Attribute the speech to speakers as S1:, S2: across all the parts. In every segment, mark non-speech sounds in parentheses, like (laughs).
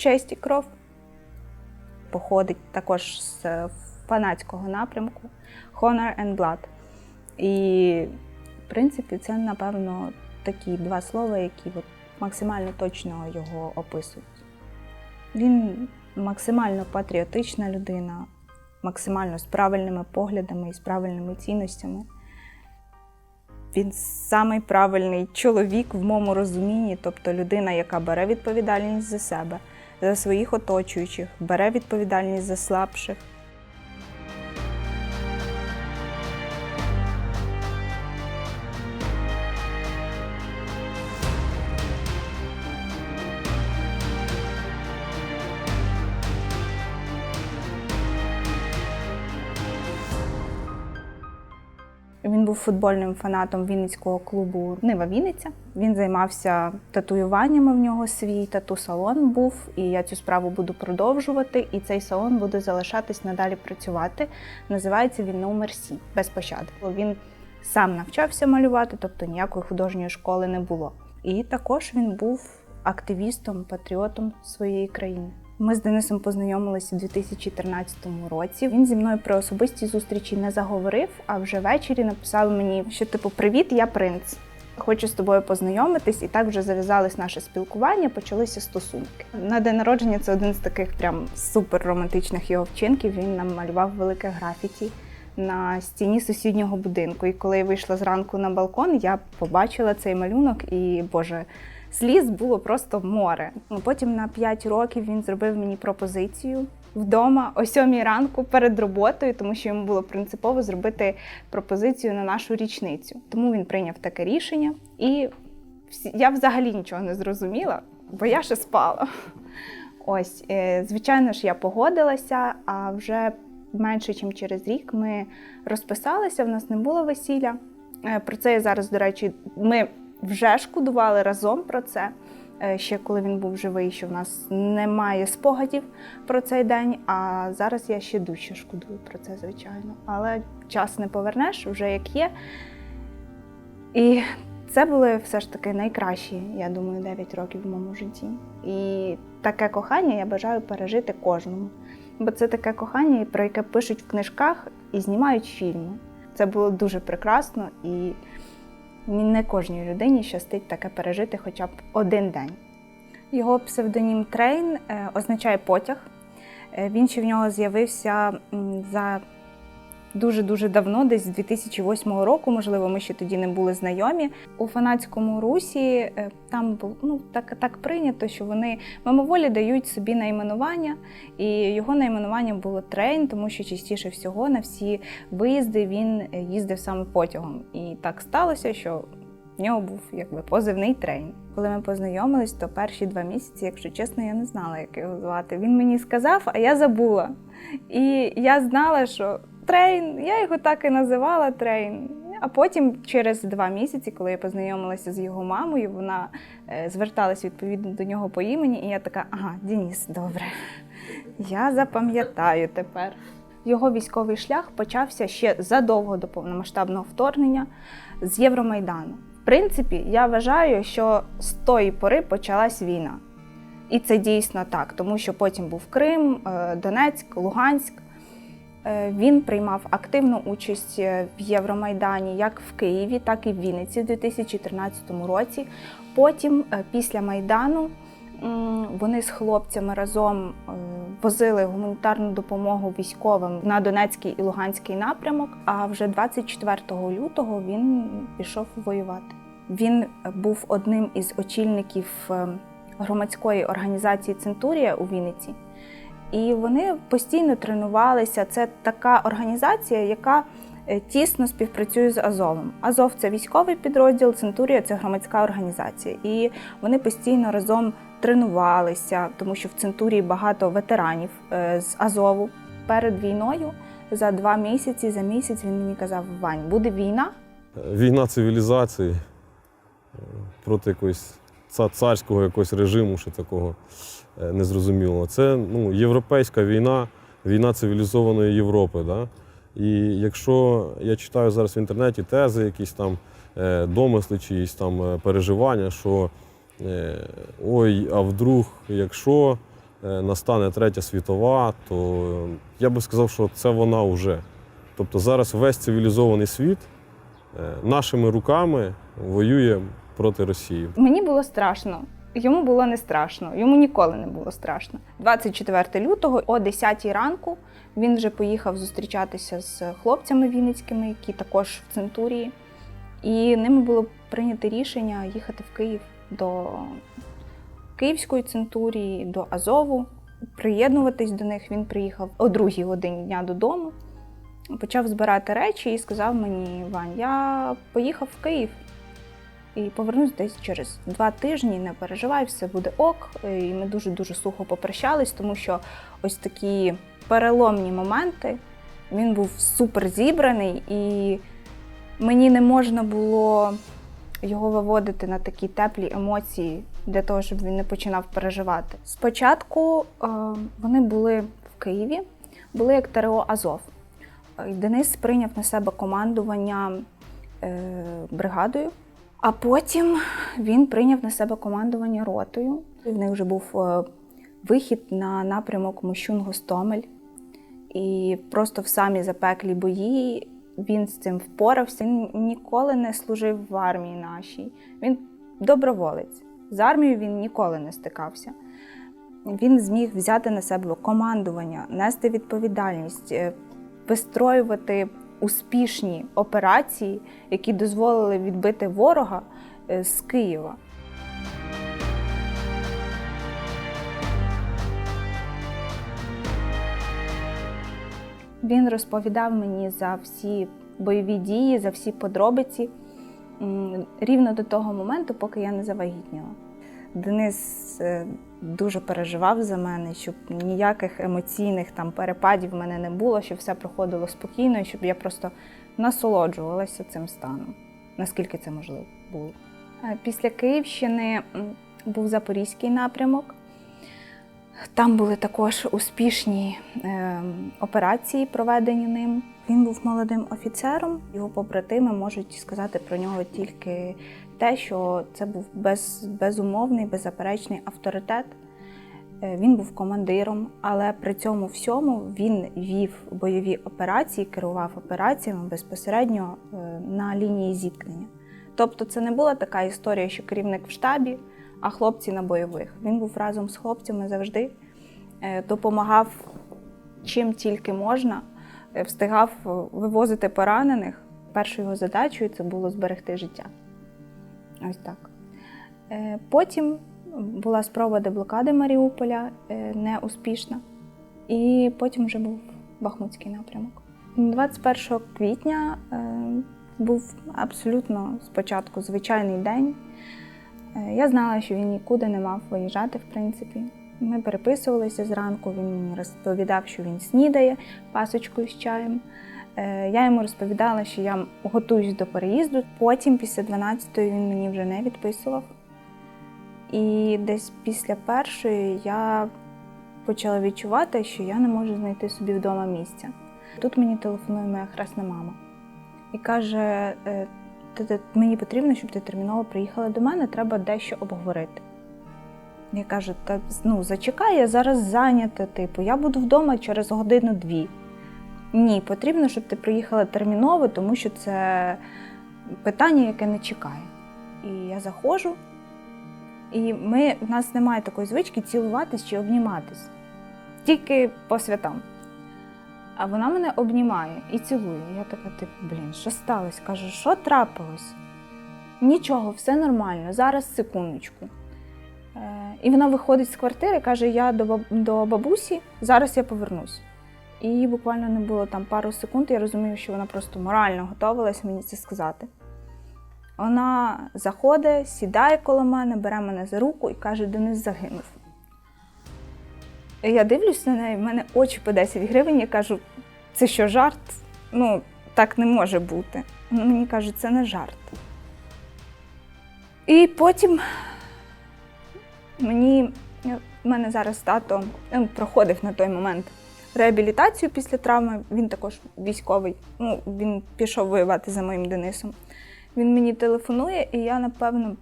S1: честь і кров. Походить також з е, фанатського напрямку Honor and Blood. І, в принципі, це, напевно, такі два слова, які от максимально точно його описують. Він максимально патріотична людина, максимально з правильними поглядами і з правильними цінностями. Він самий правильний чоловік в моєму розумінні, тобто людина, яка бере відповідальність за себе, за своїх оточуючих, бере відповідальність за слабших. Був футбольним фанатом Вінницького клубу Нива Вінниця. Він займався татуюваннями в нього свій тату-салон був, і я цю справу буду продовжувати. І цей салон буде залишатись надалі працювати. Називається він No Mercy, без пощади. Він сам навчався малювати, тобто ніякої художньої школи не було. І також він був активістом, патріотом своєї країни. Ми з Денисом познайомилися у 2014 році. Він зі мною при особистій зустрічі не заговорив, а вже ввечері написав мені, що типу Привіт, я принц. Хочу з тобою познайомитись, і так вже зав'язалось наше спілкування, почалися стосунки. На день народження це один з таких прям супер романтичних його вчинків. Він нам малював велике графіті на стіні сусіднього будинку. І коли я вийшла зранку на балкон, я побачила цей малюнок, і боже, сліз було просто море. Ну, Потім на 5 років він зробив мені пропозицію вдома о 7 ранку перед роботою, тому що йому було принципово зробити пропозицію на нашу річницю. Тому він прийняв таке рішення, і я взагалі нічого не зрозуміла, бо я ще спала. Ось, е, звичайно ж, я погодилася, а вже менше, ніж через рік ми розписалися, в нас не було весілля. Е, Про це я зараз, до речі, ми вже шкодували разом про це. е, Ще коли він був живий, що в нас немає спогадів про цей день. А зараз я ще дужче шкодую про це, звичайно. Але час не повернеш, вже як є. І це були все ж таки найкращі, я думаю, 9 років в моєму житті. І таке кохання я бажаю пережити кожному. Бо це таке кохання, про яке пишуть в книжках і знімають фільми. Це було дуже прекрасно і не кожній людині щастить таке пережити хоча б один день. Його псевдонім Трейн е, означає потяг. Е, Він ще в нього з'явився за дуже-дуже давно, десь з 2008 року, можливо, ми ще тоді не були знайомі. У фанатському русі е, там було ну, так, так прийнято, що вони мимоволі дають собі найменування, і його найменування було трейн, тому що частіше всього на всі виїзди він е, їздив саме потягом. І так сталося, що в нього був якби позивний трейн. Коли ми познайомились, то перші два місяці, якщо чесно, я не знала, як його звати. Він мені сказав, а я забула. І я знала, що трейн, я його так і називала трейн. А потім, через два місяці, коли я познайомилася з його мамою, вона е, зверталась відповідно до нього по імені, і я така, ага, Дініс, добре. Я запам'ятаю тепер. Його військовий шлях почався ще задовго до повномасштабного вторгнення з Євромайдану. В принципі, я вважаю, що з тої пори почалась війна. І це дійсно так, тому що потім був Крим, е, Донецьк, Луганськ. Е, Він приймав активну участь е, в Євромайдані як в Києві, так і в Вінниці в 2013 році. Потім, е, після Майдану, вони з хлопцями разом возили гуманітарну допомогу військовим на Донецький і Луганський напрямок. А вже 24 лютого він пішов воювати. Він був одним із очільників громадської організації Центурія у Вінниці. І вони постійно тренувалися. Це така організація, яка е, тісно співпрацює з Азовом. Азов це військовий підрозділ, Центурія це громадська організація. І вони постійно разом тренувалися, тому що в Центурії багато ветеранів е, з Азову. Перед війною за два місяці, за місяць він мені казав: Вань, буде війна.
S2: Війна цивілізації е, проти якогось ца- царського якогось режиму, що такого е, незрозумілого. Це ну, європейська війна, війна цивілізованої Європи. Да? І якщо я читаю зараз в інтернеті тези, якісь там е, домисли, чиїсь там е, переживання, що ой, а вдруг, якщо настане третя світова, то я би сказав, що це вона вже. Тобто зараз весь цивілізований світ нашими руками воює проти Росії.
S1: Мені було страшно. Йому було не страшно, йому ніколи не було страшно. 24 лютого о 10 ранку він вже поїхав зустрічатися з хлопцями вінницькими, які також в центурії. І ними було прийнято рішення їхати в Київ до Київської центурії, до Азову, приєднуватись до них. Він приїхав о другій годині дня додому, почав збирати речі і сказав мені: Вань, я поїхав в Київ і повернусь десь через два тижні. Не переживай, все буде ок. І ми дуже дуже сухо попрощались, тому що ось такі переломні моменти. Він був супер зібраний, і мені не можна було його виводити на такі теплі емоції для того, щоб він не починав переживати. Спочатку е, вони були в Києві, були як ТРО Азов. Е, Денис прийняв на себе командування е, бригадою, а потім він прийняв на себе командування ротою. В них вже був е, вихід на напрямок Мощун-Гостомель. І просто в самі запеклі бої він з цим впорався. Він ніколи не служив в армії нашій. Він доброволець. З армією він ніколи не стикався. Він зміг взяти на себе командування, нести відповідальність, е, вистроювати успішні операції, які дозволили відбити ворога е, з Києва. Він розповідав мені за всі бойові дії, за всі подробиці рівно до того моменту, поки я не завагітніла. Денис е, дуже переживав за мене, щоб ніяких емоційних там перепадів в мене не було, щоб все проходило спокійно, і щоб я просто насолоджувалася цим станом, наскільки це можливо було. Е, Після Київщини був Запорізький напрямок. Там були також успішні е, операції, проведені ним. Він був молодим офіцером. Його побратими можуть сказати про нього тільки те, що це був без, безумовний, беззаперечний авторитет. Е, Він був командиром, але при цьому всьому він вів бойові операції, керував операціями безпосередньо е, на лінії зіткнення. Тобто, це не була така історія, що керівник в штабі, а хлопці на бойових. Він був разом з хлопцями завжди, е, допомагав чим тільки можна, встигав вивозити поранених. Першою його задачею це було зберегти життя. Ось так. Е, Потім була спроба деблокади Маріуполя, е, неуспішна. І потім вже був Бахмутський напрямок. 21 квітня е, був абсолютно спочатку звичайний день. Я знала, що він нікуди не мав виїжджати, в принципі. Ми переписувалися зранку, він мені розповідав, що він снідає пасочкою з чаєм. Е, Я йому розповідала, що я готуюсь до переїзду. Потім, після 12-ї, він мені вже не відписував. І десь після першої я почала відчувати, що я не можу знайти собі вдома місця. Тут мені телефонує моя хресна мама і каже: «Е, «Ти- ти- мені потрібно, щоб ти терміново приїхала до мене, треба дещо обговорити. Я кажу, та ну зачекай, я зараз зайнята, типу, я буду вдома через годину-дві. Ні, потрібно, щоб ти приїхала терміново, тому що це питання, яке не чекає. І я заходжу, і ми, в нас немає такої звички цілуватись чи обніматись. Тільки по святам. А вона мене обнімає і цілує. Я така, типу, блін, що сталося? Кажу, що трапилось? Нічого, все нормально, зараз секундочку. Е, і вона виходить з квартири, каже: Я до, баб- до бабусі, зараз я повернусь. І буквально не було там пару секунд. Я розумію, що вона просто морально готувалась мені це сказати. Вона заходить, сідає коло мене, бере мене за руку і каже: Денис загинув. Я дивлюсь на неї, в мене очі по 10 гривень. Я кажу, це що, жарт? Ну, так не може бути. Вона мені каже, це не жарт. І потім мені, в мене зараз тато ну, проходив на той момент реабілітацію після травми. Він також військовий. Ну, він пішов воювати за моїм Денисом. Він мені телефонує, і я, напевно,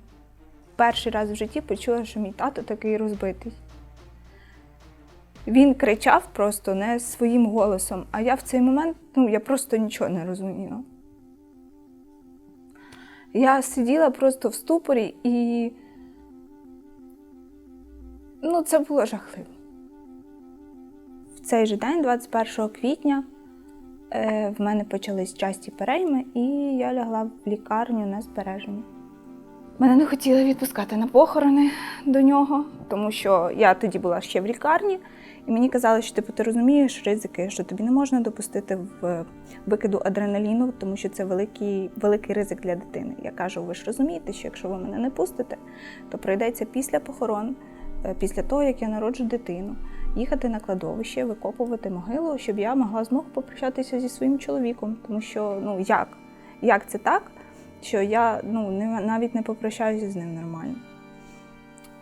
S1: перший раз в житті почула, що мій тато такий розбитий. Він кричав просто не своїм голосом, а я в цей момент ну, я просто нічого не розуміла. Я сиділа просто в ступорі і ну, це було жахливо. Цей же день, 21 квітня, е, в мене почались часті перейми, і я лягла в лікарню на збереження. Мене не хотіли відпускати на похорони до нього, тому що я тоді була ще в лікарні, і мені казали, що типу, ти розумієш ризики, що тобі не можна допустити в викиду адреналіну, тому що це великий, великий ризик для дитини. Я кажу, ви ж розумієте, що якщо ви мене не пустите, то прийдеться після похорон, е, після того, як я народжу дитину, їхати на кладовище, викопувати могилу, щоб я могла знову попрощатися зі своїм чоловіком. Тому що ну як? Як це так? що я ну, не, навіть не попрощаюся з ним нормально.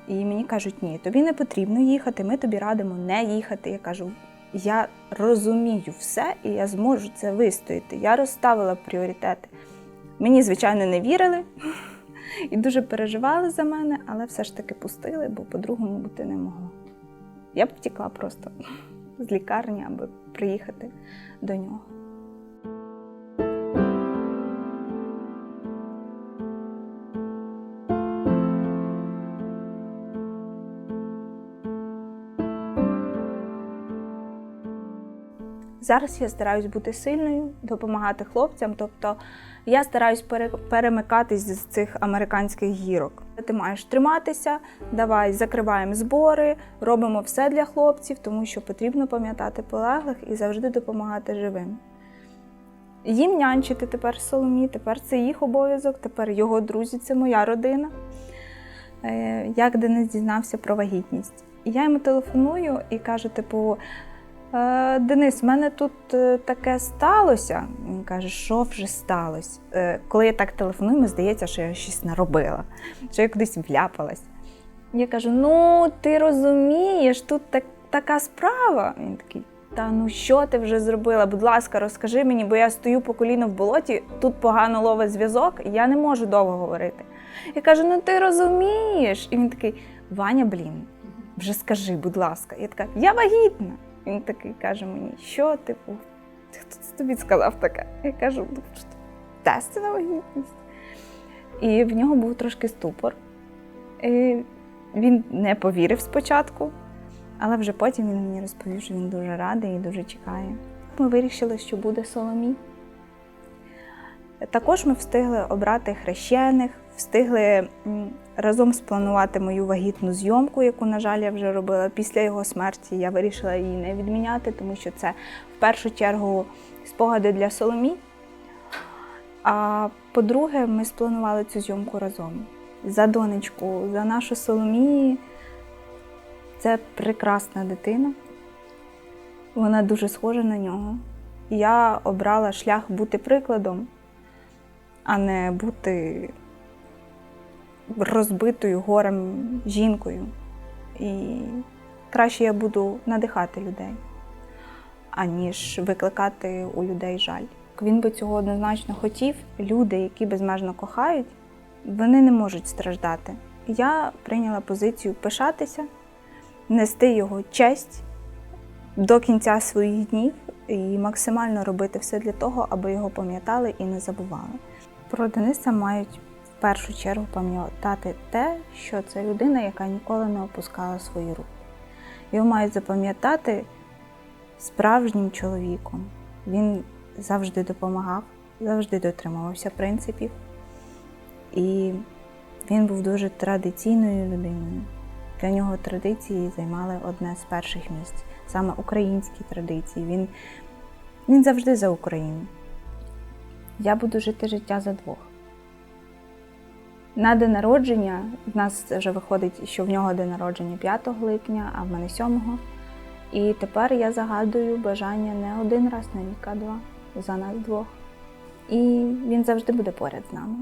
S1: І мені кажуть, ні, тобі не потрібно їхати, ми тобі радимо не їхати. Я кажу, я розумію все і я зможу це вистояти. Я розставила пріоритети. Мені, звичайно, не вірили (laughs) і дуже переживали за мене, але все ж таки пустили, бо по-другому бути не могло. Я б втекла просто (laughs) з лікарні, аби приїхати до нього. Зараз я стараюсь бути сильною, допомагати хлопцям. Тобто я стараюсь перемикатись з цих американських гірок. Ти маєш триматися, давай закриваємо збори, робимо все для хлопців, тому що потрібно пам'ятати полеглих і завжди допомагати живим. Їм нянчити тепер Соломі, тепер це їх обов'язок, тепер його друзі, це моя родина. Е, Як Денис дізнався про вагітність? І я йому телефоную і кажу, типу. «Е, Денис, в мене тут е, таке сталося. Він каже, що вже сталося? Е, Коли я так телефоную, мені здається, що я щось наробила, що я кудись вляпалась. Я кажу: ну, ти розумієш, тут так, така справа. Він такий. Та ну що ти вже зробила? Будь ласка, розкажи мені, бо я стою по коліно в болоті, тут погано ловить зв'язок, і я не можу довго говорити. Я кажу: ну ти розумієш? І він такий: Ваня, блін, вже скажи, будь ласка. Я така, я вагітна. Він такий каже мені, що типу, хто це тобі сказав таке? Я кажу, ну що тести на вагітність. І в нього був трошки ступор. І він не повірив спочатку, але вже потім він мені розповів, що він дуже радий і дуже чекає. Ми вирішили, що буде Соломій. Також ми встигли обрати хрещених, встигли разом спланувати мою вагітну зйомку, яку, на жаль, я вже робила після його смерті. Я вирішила її не відміняти, тому що це в першу чергу спогади для Соломі. А по-друге, ми спланували цю зйомку разом. За донечку, за нашу Соломію. Це прекрасна дитина. Вона дуже схожа на нього. Я обрала шлях бути прикладом, а не бути розбитою горем жінкою. І краще я буду надихати людей, аніж викликати у людей жаль. Він би цього однозначно хотів. Люди, які безмежно кохають, вони не можуть страждати. Я прийняла позицію пишатися, нести його честь до кінця своїх днів і максимально робити все для того, аби його пам'ятали і не забували. Про Дениса мають в першу чергу пам'ятати те, що це людина, яка ніколи не опускала свої руки. Його мають запам'ятати справжнім чоловіком. Він завжди допомагав, завжди дотримувався принципів. І він був дуже традиційною людиною. Для нього традиції займали одне з перших місць, саме українські традиції. Він, він завжди за Україну. Я буду жити життя за двох. На день народження в нас вже виходить, що в нього день народження 5 липня, а в мене 7. І тепер я загадую бажання не один раз на рік, а два за нас двох. І він завжди буде поряд з нами.